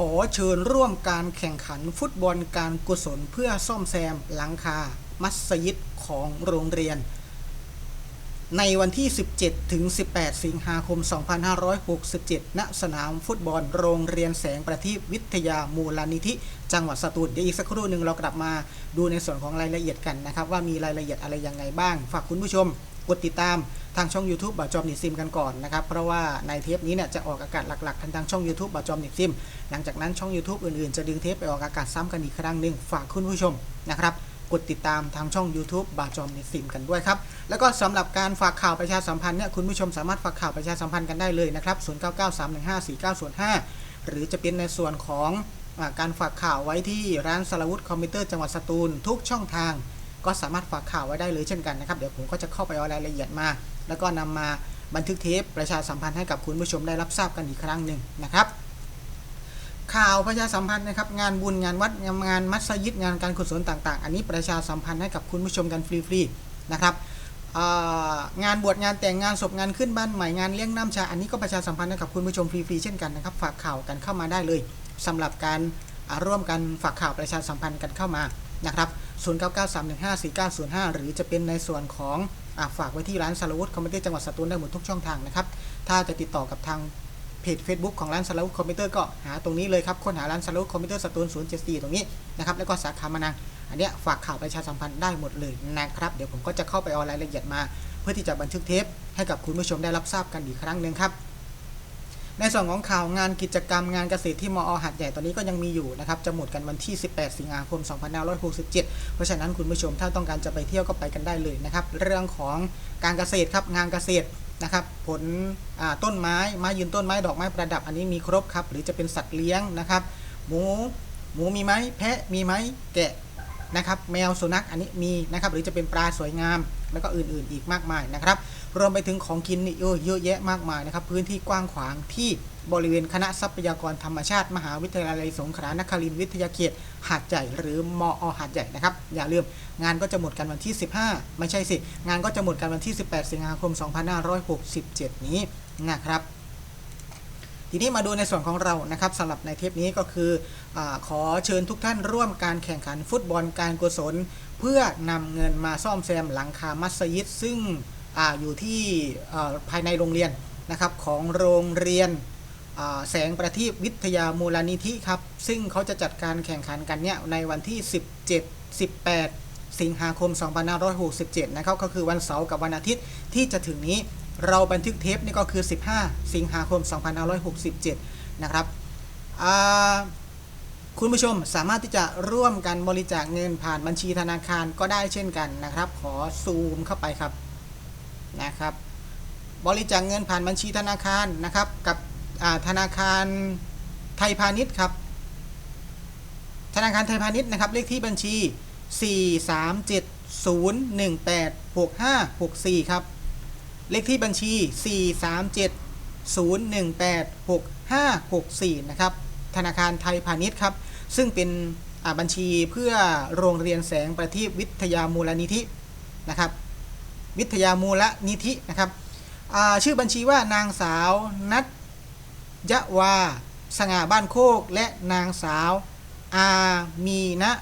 ขอเชิญร่วมการแข่งขันฟุตบอลการกุศลเพื่อซ่อมแซมหลังคา มัสยิดของโรงเรียน ในวันที่ 17 ถึง 18 สิงหาคม 2567 ณ สนามฟุตบอลโรงเรียนแสงประทีปวิทยามูลนิธิ จังหวัดสตูลเดี๋ยวอีกสักครู่หนึ่งเรากลับมาดูในส่วนของรายละเอียดกันนะครับ ว่ามีรายละเอียดอะไรยังไงบ้าง ฝากคุณผู้ชม กดติดตามทางช่อง YouTube บ่าวจอมนิดซิมกันก่อนนะครับ เพราะว่าในเทปนี้เนี่ยจะออกอากาศหลักๆทางทางช่อง YouTube บ่าวจอมนิดซิม หลังจากนั้นช่อง YouTube อื่นๆ จะดึงเทปไปออกอากาศซ้ำกันอีกครั้งหนึ่งฝากคุณผู้ชมนะครับกดติดตามทางช่อง YouTube บาจอมนิดซิมกันด้วยครับ แล้วก็สำหรับการฝากข่าวประชาสัมพันธ์เนี่ยคุณผู้ชมสามารถฝากข่าวประชาสัมพันธ์กันได้เลยนะครับ 0993154905 หรือจะเป็นในส่วนของอการฝากข่าวไว้ที่ร้านสารวุฒิคอมพิวเตอร์จังหวัดสตูลทุกช่องทาง ก็สามารถฝากข่าวไว้ได้เลยเช่นกันนะครับ เดี๋ยวผมก็จะเข้าไปเอารายละเอียดมา แล้วก็นำมาบันทึกเทปประชาสัมพันธ์ให้กับคุณผู้ชมได้รับทราบกันอีกครั้งหนึ่งนะครับข่าวประชาสัมพันธ์นะครับงานบุญงานวัดงานมัสยิดงานการกุศลต่าง ๆ อันนี้ประชาสัมพันธ์ให้กับคุณผู้ชมกันฟรีๆนะครับงานบวชงานแต่งงานศพงานขึ้นบ้านใหม่งานเลี้ยงน้ำชา อันนี้ก็ประชาสัมพันธ์ให้กับคุณผู้ชมฟรีๆเช่นกันนะครับฝากข่าวกันเข้ามาได้เลยสำหรับการร่วมกันฝากข่าวประชาสัมพันธ์กันเข้ามานะครับ 0993154905 หรือจะเป็นในส่วนของอฝากไว้ที่ร้านสารวุฒิคอมพิวเตอร์จังหวัดสตูลได้หมดทุกช่องทางนะครับถ้าจะติดต่อกับทางเพจ Facebook ของร้านสารวุฒิคอมพิวเตอร์ก็หาตรงนี้เลยครับค้นหาร้านสารวุฒิคอมพิวเตอร์สตูล074 ตรงนี้นะครับแล้วก็สาขามานังอันเนี้ยฝากข่าวประชาสัมพันธ์ได้หมดเลยนะครับเดี๋ยวผมก็จะเข้าไปเอารายละเอียดมา เพื่อที่จะบันทึกเทปให้กับคุณผู้ชมได้รับทราบกันอีกครั้งหนึ่งครับ ในส่วนของข่าวงานกิจกรรมงานเกษตรที่มอหัดใหญ่ตอนนี้ก็ยังมีอยู่นะครับจะหมดกันวันที่ 18 สิงหาคม 2567 เพราะฉะนั้นคุณผู้ชมถ้าต้องการจะไปเที่ยวก็ไปกันได้เลยนะครับเรื่องของการเกษตรครับงานเกษตรนะครับผลต้นไม้ไม้ยืนต้นไม้ดอกไม้ประดับ อันนี้มีครบครับ หรือจะเป็นสัตว์เลี้ยงนะครับ หมูหมูมีไหมแพะมีไหมแกะนะครับแมวสุนัขอันนี้มีนะครับหรือจะเป็นปลาสวยงาม แล้วก็อื่นๆอีกมากมายนะครับ รวมไปถึงของกินนี่เยอะแยะมากมายนะครับ พื้นที่กว้างขวางที่บริเวณคณะทรัพยากรธรรมชาติ มหาวิทยาลัยสงขลานครินทร์วิทยาเขตหาดใหญ่หรือมอหาดใหญ่นะครับ อย่าลืมงานก็จะหมดกันวันที่ 15 ไม่ใช่สิ งานก็จะหมดกันวันที่ 18 สิงหาคม 2567 นี้นะครับ ทีนี้มาดูในส่วนของเรานะครับสำหรับในเทปนี้ก็คืออขอเชิญทุกท่านร่วมการแข่งขันฟุตบอลการกุศล เพื่อนำเงินมาซ่อมแซมหลังคามัสยิด ซึ่งออยู่ที่ภายในโรงเรียนนะครับของโรงเรียนแสงประทีปวิทยามูลนิธิครับ ซึ่งเขาจะจัดการแข่งขันกันเนี่ยในวันที่ 17 18 สิงหาคม 2567 นะครับ ก็คือวันเสาร์กับวันอาทิตย์ที่จะถึงนี้ เราบันทึกเทปนี่ก็คือ 15 สิงหาคม 2567 นะครับคุณผู้ชมสามารถที่จะร่วมกันบริจาคเงินผ่านบัญชีธนาคารก็ได้เช่นกันนะครับ ขอซูมเข้าไปครับนะครับ บริจาคเงินผ่านบัญชีธนาคารนะครับ กับธนาคารไทยพาณิชย์ครับ ธนาคารไทยพาณิชย์นะครับ เลขที่บัญชี 437 018 6564 ครับ เลขที่บัญชี 43701866564 นะครับ ธนาคารไทยพาณิชย์ครับ ซึ่งเป็นบัญชีเพื่อโรงเรียนแสงประทีปวิทยามูลนิธินะครับ วิทยามูลนิธินะครับชื่อบัญชีว่านางสาวนัทยะวา สง่าบ้านโคก และนางสาวอามีนะ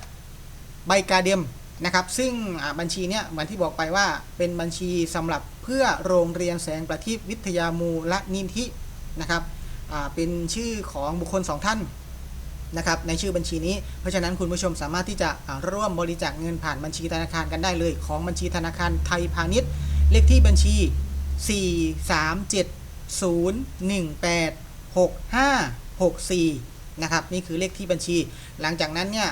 ใบกาเดียมนะครับ ซึ่งบัญชีเนี้ยเหมือนที่บอกไปว่าเป็นบัญชีสำหรับ เพื่อโรงเรียนแสงประทีปวิทยามูลนิธินะครับเป็นชื่อของบุคคลสองท่านนะครับในชื่อบัญชีนี้ เพราะฉะนั้นคุณผู้ชมสามารถที่จะร่วมบริจาคเงินผ่านบัญชีธนาคารกันได้เลย ของบัญชีธนาคารไทยพาณิชย์ เลขที่บัญชี 4370186564 นะครับนี่คือเลขที่บัญชี หลังจากนั้นเนี่ย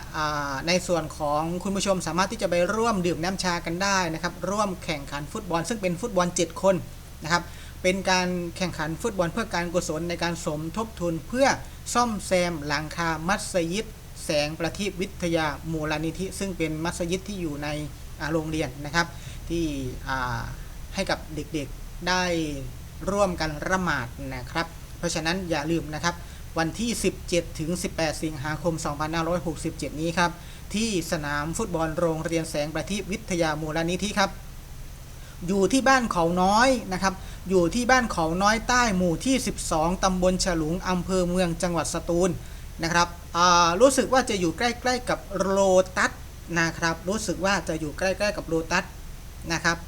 ในส่วนของคุณผู้ชมสามารถที่จะไปร่วมดื่มน้ำชากันได้นะครับ ร่วมแข่งขันฟุตบอล ซึ่งเป็นฟุตบอล 7 คนนะครับเป็นการแข่งขันฟุตบอลเพื่อการกุศลในการสมทบทุนเพื่อซ่อมแซมหลังคามัสยิด แสงประทีปวิทยามูลนิธิ ซึ่งเป็นมัสยิดที่อยู่ในโรงเรียนนะครับ ที่ให้กับเด็กๆได้ร่วมกันละหมาดนะครับ เพราะฉะนั้นอย่าลืมนะครับ วันที่ 17 ถึง 18 สิงหาคม 2567 นี้ครับ ที่สนามฟุตบอลโรงเรียนแสงประทีปวิทยามูลนิธิครับ อยู่ที่บ้านเขาน้อยนะครับ อยู่ที่บ้านเขาน้อยใต้หมู่ที่ 12 ตำบลฉลุงอำเภอเมืองจังหวัดสตูลนะครับรู้สึกว่าจะอยู่ใกล้ ๆ กับโลตัสนะครับ รู้สึกว่าจะอยู่ใกล้ ๆ กับโลตัสนะครับ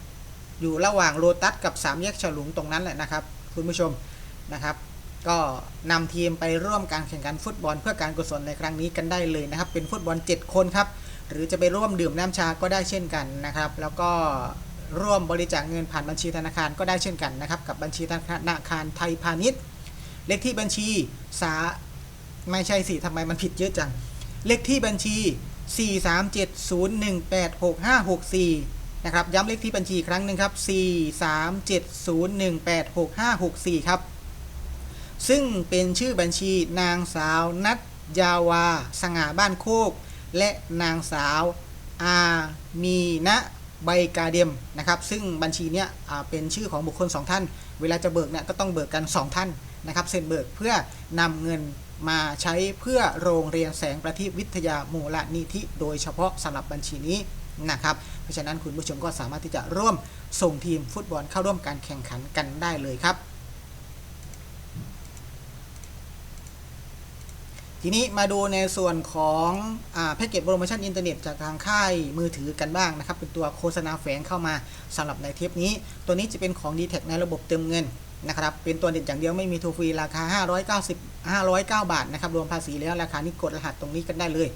อยู่ระหว่างโลตัสกับสามแยกฉลุงตรงนั้นแหละนะครับ คุณผู้ชมนะครับ ก็นำทีมไปร่วมการแข่งขันฟุตบอลเพื่อการกุศลในครั้งนี้กันได้เลยนะครับ เป็นฟุตบอล 7 คนครับ หรือจะไปร่วมดื่มน้ำชาก็ได้เช่นกันนะครับ แล้วก็ร่วมบริจาคเงินผ่านบัญชีธนาคารก็ได้เช่นกันนะครับ กับบัญชีธนาคารไทยพาณิชย์ เลขที่บัญชีสาไม่ใช่สิทำไมมันผิดเยอะจัง เลขที่บัญชี 4370186564 นะครับ ย้ำเลขที่บัญชีอีกครั้งหนึ่งครับ 43701865664 ครับ ซึ่งเป็นชื่อบัญชีนางสาวนัทยาวา สง่าบ้านโคก และนางสาวอามีนะใบกาเดียมนะครับ ซึ่งบัญชีเนี้ยเป็นชื่อของบุคคล 2 ท่าน เวลาจะเบิกเนี่ยก็ต้องเบิกกัน 2 ท่านนะครับเซ็นเบิกเพื่อนำเงินมาใช้เพื่อโรงเรียนแสงประทีปวิทยามูลนิธิ โดยเฉพาะสำหรับบัญชีนี้นะครับ เพราะฉะนั้นคุณผู้ชมก็สามารถที่จะร่วมส่งทีมฟุตบอลเข้าร่วมการแข่งขันกันได้เลยครับ ทีนี้มาดูในส่วนของแพ็กเกจโปรโมชั่นอินเทอร์เน็ตจากทางค่ายมือถือกันบ้างนะครับ เป็นตัวโฆษณาแฝงเข้ามาสำหรับในเทปนี้ ตัวนี้จะเป็นของ d t แทในระบบเติมเงินนะครับ เป็นตัวเด็ดอย่างเดียวไม่มีทูฟรีราคา 590 509 บาทนะครับ รวมภาษีแล้วราคานี้กดรหัสตรงนี้กันได้เลย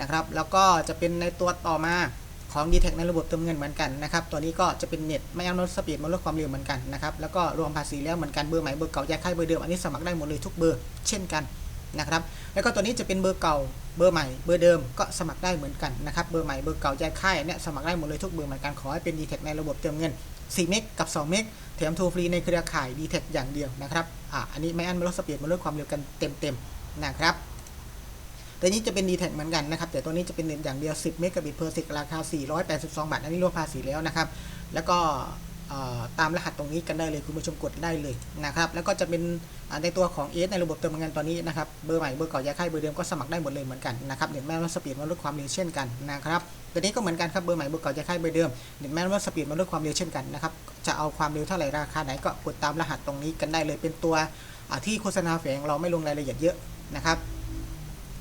นะครับ แล้วก็จะเป็นในตัวต่อมาของ d t แทในระบบเติมเงินเหมือนกันนะครับ ตัวนี้ก็จะเป็นเน็ตไม่เอาลดสปีดมาลดความเร็วเหมือนกันนะครับ แล้วก็รวมภาษีแล้วเหมือนกันเบอร์ใหม่เบอร์เก่าแยกค่ายเบอร์เดิมอันนี้สมัครได้หมดเลยทุกเบอร์เช่นกัน นะครับ แล้วก็ตัวนี้จะเป็นเบอร์เก่าเบอร์ใหม่เบอร์เดิมก็สมัครได้เหมือนกันนะครับเบอร์ใหม่เบอร์เก่าแยกค่ายเนี่ยสมัครได้หมดเลยทุกเบอร์เหมือนกันขอให้เป็น d t แทในระบบเติมเงิน 4 เมกกับ 2 เมกแถมโทรฟรีในเครือข่าย d t แทอย่างเดียวนะครับอ่าอันนี้ไม่อั้นไม่ลดสปีดมาลดความเร็วกันเต็มๆนะครับตัวนี้จะเป็น d t แทเหมือนกันนะครับแต่ตัวนี้จะเป็นเน็ตอย่างเดียว 10 เมกะบิตเพอร์เซกราคา 482 บาทอันนี้รวมภาษีแล้วนะครับแล้วก็ ตามรหัสตรงนี้กันได้เลยคุณผู้ชมกดได้เลยนะครับ แล้วก็จะเป็นในตัวของเอสในระบบเติมเงินตอนนี้นะครับเบอร์ใหม่เบอร์เก่าย้ายค่ายเบอร์เดิมก็สมัครได้หมดเลยเหมือนกันนะครับเน็ตแม่ลดสปีดมาลดความเร็วเช่นกันนะครับตัวนี้ก็เหมือนกันครับเบอร์ใหม่เบอร์เก่าย้ายค่ายเบอร์เดิมเน็ตแม่ลดสปีดมาลดความเร็วเช่นกันนะครับจะเอาความเร็วเท่าไหร่ราคาไหนก็กดตามรหัสตรงนี้กันได้เลยเป็นตัวที่โฆษณาแฝงเราไม่ลงรายละเอียดเยอะนะครับ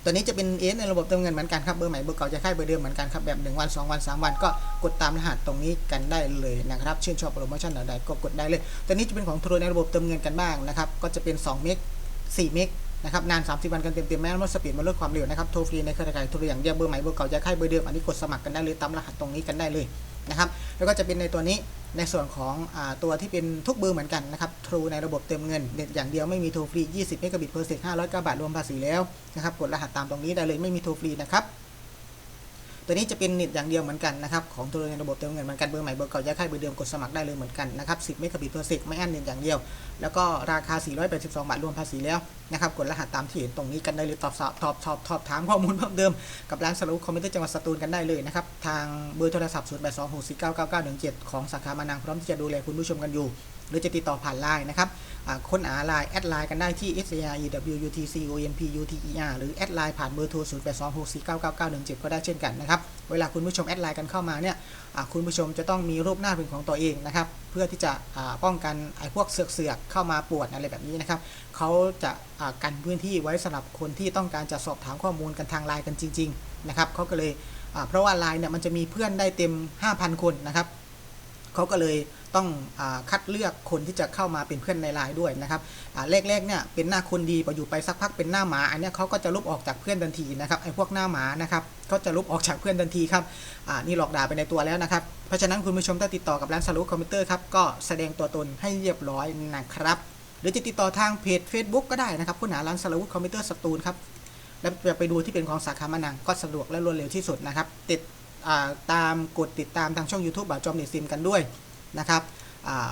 ตัวนี้จะเป็นเอสในระบบเติมเงินเหมือนกันครับ เบอร์ใหม่เบอร์เก่าจะค่ายเบอร์เดิมเหมือนกันครับแบบ 1 วัน 2 วัน 3 วันก็กดตามรหัสตรงนี้กันได้เลยนะครับ ชื่นชอบโปรโมชั่นใดก็กดได้เลย ตัวนี้จะเป็นของทรูในระบบเติมเงินกันบ้างนะครับ ก็จะเป็น 2 เมก 4 เมกนะครับนาน 30 วันกันเต็มๆแม้ลดสปีดมาลดความเร็วนะครับโทรฟรีในเครือข่ายโทรอย่างเดียวเบอร์ใหม่เบอร์เก่าจะค่ายเบอร์เดิมอันนี้กดสมัครกันได้เลยตามรหัสตรงนี้กันได้เลยนะครับแล้วก็จะเป็นในตัวนี้ ในส่วนของอตัวที่เป็นทุกเบอร์เหมือนกันนะครับ True ในระบบเติมเงินเด็ดอย่างเดียวไม่มีโทรฟรี 20เมกะบิตเพอร์เซก509บาทรวมภาษีแล้วนะครับ กดรหัสตามตรงนี้ได้เลยไม่มีโทรฟรีนะครับ ตัวนี้จะเป็นเน็ตอย่างเดียวเหมือนกันนะครับของตัวในระบบเติมเงินเหมือนกันเบอร์ใหม่เบอร์เก่าย้ายค่ายเบอร์เดิมกดสมัครได้เลยเหมือนกันนะครับ10เมกะบิตเพอร์เซกไม่อั้นเน็ตอย่างเดียว แล้วก็ราคา 482 บาทรวมภาษีแล้วนะครับกดรหัสตามที่เห็นตรงนี้กันได้เลยตอบสอบตอบสอบสอบถามข้อมูลเพิ่มเติมกับร้านสรุปคอมพิวเตอร์จังหวัดสตูลกันได้เลยนะครับทางเบอร์โทรศัพท์ 0 8 2 6 4 9 9 9 1 7 ของสาขามานังพร้อมที่จะดูแลคุณผู้ชมกันอยู่ หรือจะติดต่อผ่านไลน์นะครับค้นหาไลน์แอดไลน์กันได้ที่ s a r e w u t c o m p u t e r หรือแอดไลน์ผ่านเบอร์โทร 0 8 2 6 4 9 9 9 1 7 ก็ได้เช่นกันนะครับ เวลาคุณผู้ชมแอดไลน์กันเข้ามาเนี่ยคุณผู้ชมจะต้องมีรูปหน้าเป็นของตัวเองนะครับ เพื่อที่จะป้องกันไอ้พวกเสือกๆเข้ามาปวดอะไรแบบนี้นะครับเขาจะกันพื้นที่ไว้สำหรับคนที่ต้องการจะสอบถามข้อมูลกันทางไลน์กันจริง ๆ นะครับเขาก็เลยเพราะว่าไลน์เนี่ยมันจะมีเพื่อนได้เต็ม 5,000 คนนะครับ เขาก็เลยต้องอคัดเลือกคนที่จะเข้ามาเป็นเพื่อนในไลน์ด้วยนะครับแรกๆเนี่ยเป็นหน้าคนดีพออยู่ไปสักพักเป็นหน้าหมาอันนี้เขาก็จะลบออกจากเพื่อนทันทีนะครับไอ้พวกหน้าหมานะครับก็จะลบออกจากเพื่อนทันทีครับนี่หลอกด่าไปในตัวแล้วนะครับเพราะฉะนั้นคุณผู้ชมถ้าติดต่อกับร้านสรุปคอมพิวเตอร์ครับก็แสดงตัวตนให้เรียบร้อยนะครับหรือจะติดต่อทางเพจ Facebook ก็ได้นะครับค้นหาร้านสรุปคอมพิวเตอร์สตูลครับแล้วไปดูที่เป็นของสาขามานังก็สะดวกและรวดเร็วที่สุดนะครับติด ตามกดติดตามทางช่อง YouTube บ่าวจอมเน็ตซิมกันด้วยนะครับ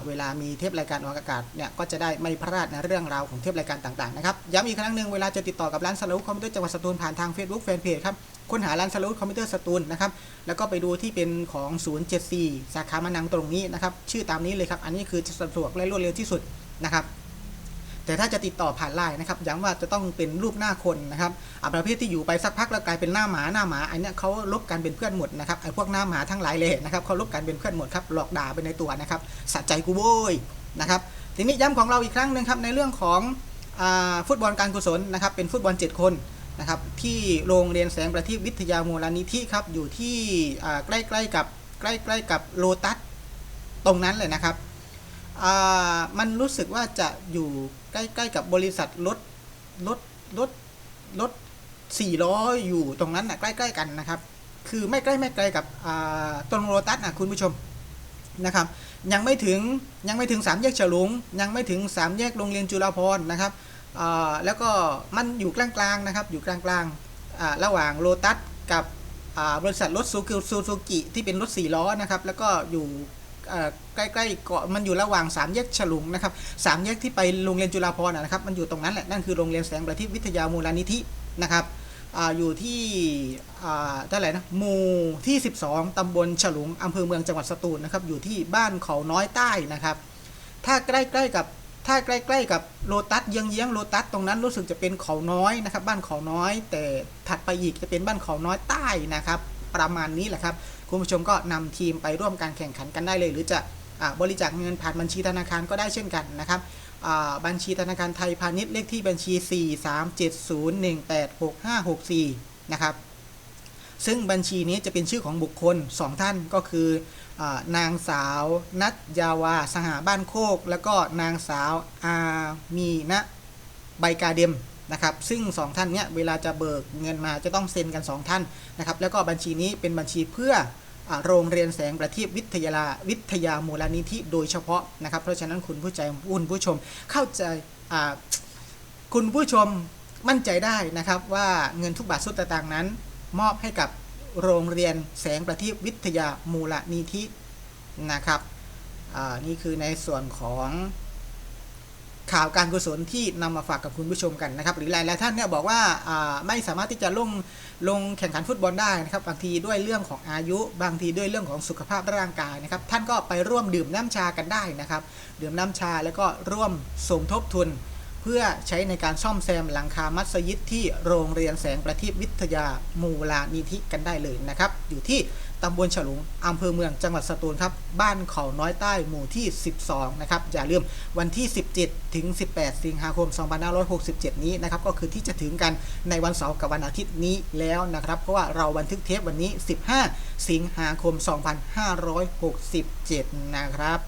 เวลามีเทปรายการออกอากาศเนี่ยก็จะได้ไม่พลาดในเรื่องราวของเทปรายการต่างๆนะครับย้ำอีกครั้งหนึ่งเวลาจะติดต่อกับร้านสลูคอมพิวเตอร์จังหวัดสตูลผ่านทาง Facebook Fanpage ครับค้นหาร้านสลูคอมพิวเตอร์สตูลนะครับแล้วก็ไปดูที่เป็นของ 074 สาขามานังตรงนี้นะครับชื่อตามนี้เลยครับอันนี้คือจะสะดวกและรวดเร็วที่สุดนะครับ แต่ถ้าจะติดต่อผ่านไลน์นะครับย้ำว่าจะต้องเป็นรูปหน้าคนนะครับประเภทที่อยู่ไปสักพักแล้วกลายเป็นหน้าหมาหน้าหมาอันนี้เขาลบกันเป็นเพื่อนหมดนะครับไอ้พวกหน้าหมาทั้งหลายเลยนะครับเขาลบกันเป็นเพื่อนหมดครับหลอกด่าไปในตัวนะครับสะใจกูโว้ยนะครับทีนี้ย้ำของเราอีกครั้งหนึ่งครับในเรื่องของฟุตบอลการกุศลนะครับเป็นฟุตบอล 7 คนนะครับที่โรงเรียนแสงประทีปวิทยามูลนิธิครับอยู่ที่ใกล้ๆกับใกล้ๆกับโลตัสตรงนั้นเลยนะครับมันรู้สึกว่าจะอยู่ ใกล้ๆกับบริษัทรถรถรถรถสี่ล้ออยู่ตรงนั้นนะใกล้ ๆ กันนะครับ คือไม่ใกล้ไม่ไกลกับตรงโลตัสนะคุณผู้ชมนะครับ ยังไม่ถึงยังไม่ถึงสามแยกฉลุง ยังไม่ถึงสามแยกโรงเรียนจุฬาภรนะครับอ่าแล้วก็มันอยู่กลางๆนะครับ อยู่กลางๆระหว่างโลตัสกับบริษัทรถซูซูกิที่เป็นรถสี่ล้อนะครับ แล้วก็อยู่ ใกล้ๆเกาะมันอยู่ระหว่างสามแยกฉลุงนะครับสามแยกที่ไปโรงเรียนจุฬาภรณ์นะครับ มันอยู่ตรงนั้นแหละนั่นคือโรงเรียนแสงประทีปวิทยามูลนิธินะครับออยู่ที่อ่าเท่าไหร่นะหมู่ที่ 12ตำบลฉลุงอำเภอเมืองจังหวัดสตูลนะครับอยู่ที่บ้านเขาน้อยใต้นะครับ ถ้าใกล้ๆกับถ้าใกล้ๆกับโลตัสเยื้องๆโลตัสตรงนั้นรู้สึกจะเป็นเขาน้อยนะครับ บ้านเขาน้อย แต่ถัดไปอีกจะเป็นบ้านเขาน้อยใต้นะครับ ประมาณนี้แหละครับ คุณผู้ชมก็นำทีมไปร่วมการแข่งขันกันได้เลย หรือจะบริจาคเงินผ่านบัญชีธนาคารก็ได้เช่นกันนะครับบัญชีธนาคารไทยพาณิชย์เลขที่บัญชี 437018654นะครับ ซึ่งบัญชีนี้จะเป็นชื่อของบุคคล 2 ท่านก็คืออนางสาวนัทยาวา สหาบ้านโคก แล้วก็นางสาวอามีนะ ใบกาเดม นะครับซึ่ง 2 ท่านเนี้ยเวลาจะเบิกเงินมาจะต้องเซ็นกัน 2 ท่านนะครับแล้วก็บัญชีนี้เป็นบัญชีเพื่อโรงเรียนแสงประทีปวิทยาวิทยามูลนิธิโดยเฉพาะนะครับ เพราะฉะนั้นคุณผู้ใจคุณผู้ชมเข้าใจคุณผู้ชมมั่นใจได้นะครับว่าเงินทุกบาทสุดต่างค์นั้น มอบให้กับโรงเรียนแสงประทีปวิทยามูลนิธินะครับนี่คือในส่วนของ ข่าวการกุศลที่นำมาฝากกับคุณผู้ชมกันนะครับ หรือหลายๆท่านเนี่ยบอกว่าไม่สามารถที่จะลงลงแข่งขันฟุตบอลได้นะครับ บางทีด้วยเรื่องของอายุ บางทีด้วยเรื่องของสุขภาพร่างกายนะครับ ท่านก็ไปร่วมดื่มน้ำชากันได้นะครับ ดื่มน้ำชาแล้วก็ร่วมสมทบทุน เพื่อใช้ในการซ่อมแซมหลังคามัสยิดที่โรงเรียนแสงประทีปวิทยามูลานิธิกันได้เลยนะครับ อยู่ที่ ตำบลฉลุงอำเภอเมืองจังหวัดสตูลครับ บ้านเขาน้อยใต้หมู่ที่ 12 นะครับ อย่าลืมวันที่ 17 ถึง 18 สิงหาคม 2567 นี้นะครับ ก็คือที่จะถึงกันในวันเสาร์กับวันอาทิตย์นี้แล้วนะครับ เพราะว่าเราบันทึกเทปวันนี้ 15 สิงหาคม 2567 นะครับ